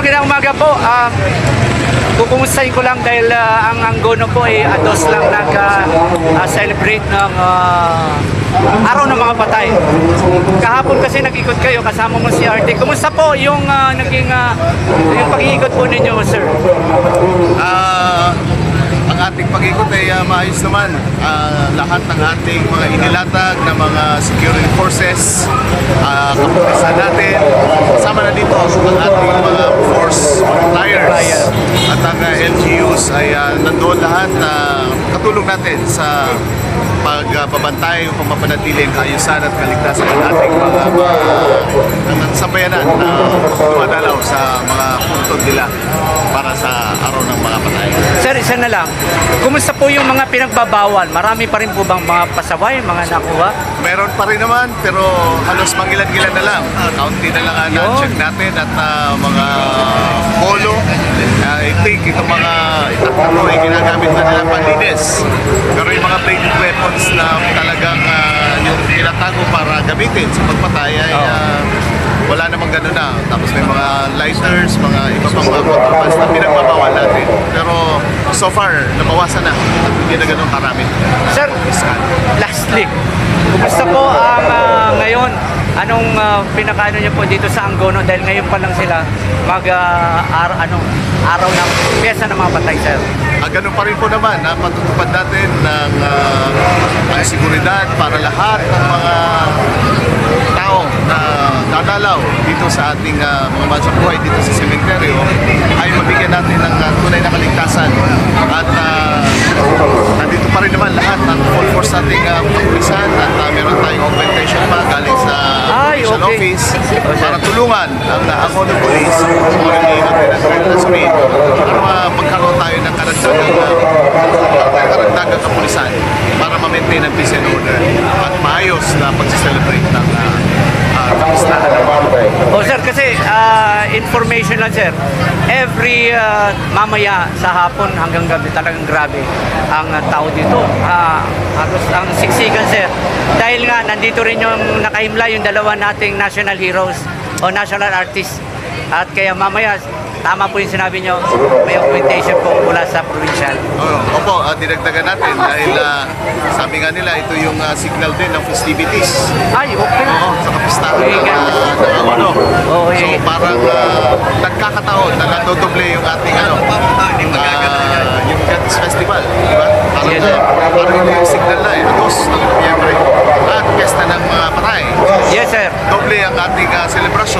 magandang umaga po. Um, kukumustahin ko lang dahil ah, ang Anggono po ay ados lang nag-celebrate ng ah, Araw ng mga patay. Kahapon kasi nag-ikot kayo kasama mo si RT. Kumusta po yung ah, naging ah, yung pag-iikot po ninyo, sir? Ah, ang ating pag-ikot ay ah, maayos naman. Ah, lahat ng ating mga inilatag na mga security forces, uh, kapulisan natin, kasama na dito ang ating mga force multipliers at ang ah, LGUs ay ah, nandoon lahat na katulong natin sa pagbabantay uh, upang mapanatili ang kaayusan at kaligtasan ng ating mga, mga ng sambayanan na dumadalaw sa mga puntod nila para sa araw ng mga patay. Sir, isa na lang. Kumusta po yung mga pinagbabawal? Marami pa rin po bang mga pasaway, mga nakuha? Meron pa rin naman pero halos mangilan-gilan na lang. Kaunti na lang ang Yun. check natin at ah, mga polo. Uh, I think itong mga itakbo ay ginagamit na nilang panlinis. Pero yung mga bladed weapons na talagang ah, yung tinatago para gamitin sa pagpatay ay ah, wala namang ganun na. Tapos may mga lighters, mga iba pang mga contrabands na pinagbabawal natin. Pero so far, nabawasan na at hindi na ganun karami. Sir, lastly, kumusta po ang ah, ngayon? Anong ah, pinakaano niyo po dito sa Anggono dahil ngayon pa lang sila mag ah, ar- ano, araw ng piyesa ng mga patay, sir? Ah, ganun pa rin po naman na patutupad natin ng uh, ang seguridad para lahat ng mga tao na dadalaw dito sa ating ah, mga mahal sa buhay dito sa sementeryo ay mabigyan natin ng ah, tunay na kaligtasan at ah, nandito pa rin naman lahat ng full force nating uh, kapulisan at ah, meron tayong augmentation pa galing sa Ay, official okay. office para tulungan ang uh, ako ng mga niligot na sabihin para uh, magkaroon tayo ng karagdagang uh, karagdagang kapulisan para ma-maintain ang peace and order at maayos na pag-celebrate ng uh, uh, kapistahan ng mga O sir, kasi ah, information lang sir, every ah, mamaya sa hapon hanggang gabi talagang grabe ang ah, tao dito. Ah, halos ang siksikan sir. Dahil nga nandito rin yung nakaimla yung dalawa nating national heroes o national artists. At kaya mamaya, tama po yung sinabi nyo, may augmentation po mula sa provincial. Oo, opo, uh, dinagdagan natin dahil uh, sabi nga nila ito yung uh, signal din ng festivities. Ay, okay. Oo, sa kapistahan ng, Okay, uh, ng ano. Oo, So eh. parang uh, nagkakataon na nadodoble yung ating ano, uh, yung Gats Festival, di ba? Parang, Yes, uh, parang ito yung signal na eh, Ados ng Nobyembre. At piyesta ng mga patay. Yes sir. Doble ang ating uh, selebrasyon, uh,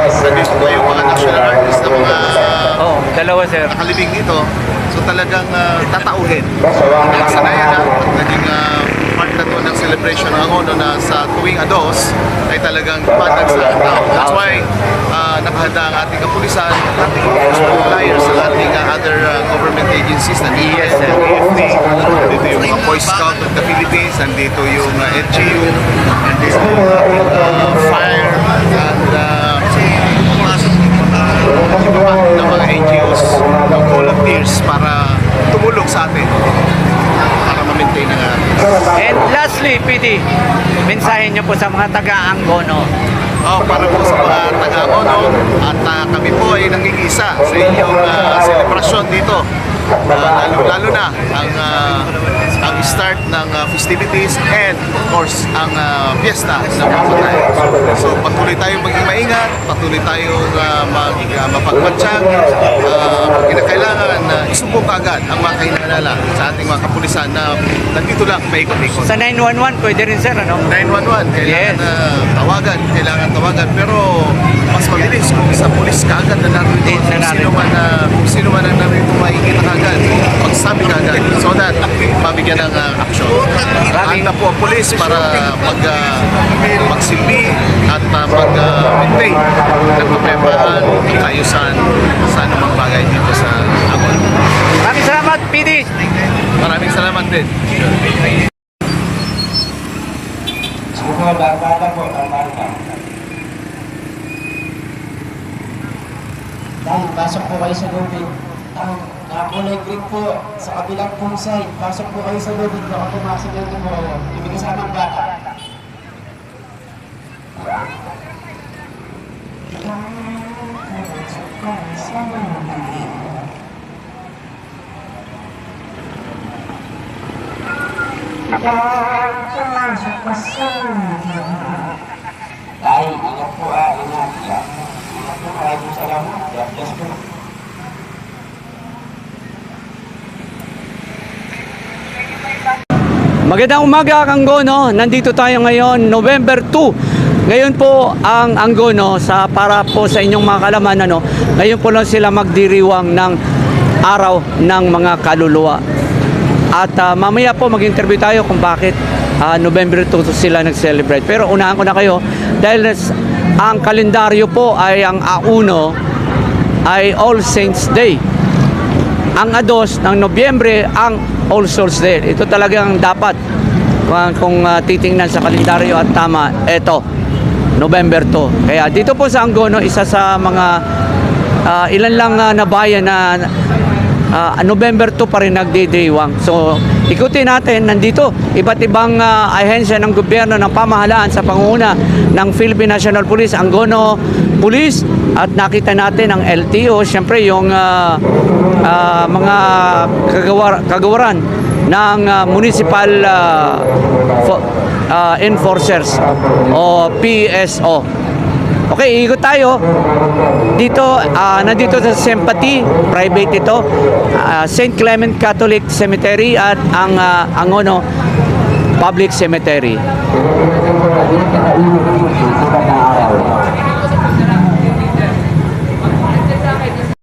po yung mga national artists na mga Oh, dalawa sir. nakalibing dito. So talagang uh, tatauhin. Nagsanayan na at naging uh, part na to ng celebration ng Angono na sa tuwing ados ay talagang patag sa tao. That's why uh, nakahanda ang ating kapulisan, ating multipliers, ang ating uh, other uh, government agencies. Nandito Yes, sir. yung AFP, nandito yung mga Boy Scout of the Philippines, nandito yung uh, NGU, nandito yung uh, fire, and uh, pa ng mga NGOs, ng volunteers para tumulong sa atin para ma-maintain ang uh, And lastly, PD, mensahe nyo po sa mga taga-Anggono. oh, para po sa mga taga-Ono at uh, kami po ay nangingisa sa inyong uh, selebrasyon dito. Uh, lalo, lalo na ang uh, ang start ng uh, festivities and of course ang uh, fiesta ng mga patay. So patuloy tayong maging maingat, patuloy tayong uh, mag, uh, mapagmatsyag, uh, kinakailangan na uh, isumbong kaagad ang mga kahinalala sa ating mga kapulisan na nandito lang paikot-ikot. Sa 911, pwede rin sir, ano? 911, kailangan Yes. na tawagan, kailangan tawagan, pero mas mabilis kung sa pulis kaagad na narito, Hindi, na kung sino narito. man na, kung sino man na narito makikita kaagad, magsabi kaagad, so that mabigyan ng uh, action. Maraming- Handa po ang pulis para mag, uh, magsilbi at uh, mag-maintain ng kapayapaan, kaayusan sa anumang bagay dito sa Amon. Maraming salamat, PD! Maraming salamat din. Siguro bata po, bata. Dahil pasok po kayo sa lobby. Ang nakakulay green po sa kabilang pong side. Pasok po kayo sa lobby. Baka pumasok yung numero. Ibig kasama ang bata. Ay, ingat po ah, ingat. Ingat po, maraming salamat. God bless po. Magandang umaga, Anggono. Nandito tayo ngayon, November 2. Ngayon po ang Anggono sa para po sa inyong mga kalaman ano, ngayon po lang sila magdiriwang ng araw ng mga kaluluwa. At ah, mamaya po mag-interview tayo kung bakit ah, November 2 to sila nag-celebrate. Pero unahan ko na kayo dahil ang kalendaryo po ay ang A1 ay All Saints Day ang ados ng Nobyembre ang All Souls Day. Ito talagang dapat kung, kung ah, titingnan sa kalendaryo at tama, ito, November 2. Kaya dito po sa Angono, isa sa mga ah, ilan lang ah, na bayan na ah, November 2 pa rin nagdidiwang. So, ikutin natin, nandito, iba't ibang ah, ahensya ng gobyerno ng pamahalaan sa pangunguna ng Philippine National Police, Angono Police, at nakita natin ang LTO, siyempre yung ah, ah, mga kagawar, kagawaran ng ah, municipal fo- ah, enforcers o PSO. Okay, ikot tayo. Dito, ah, nandito sa Sympathy, private ito, ah, St. Clement Catholic Cemetery at ang ah, Angono Public Cemetery.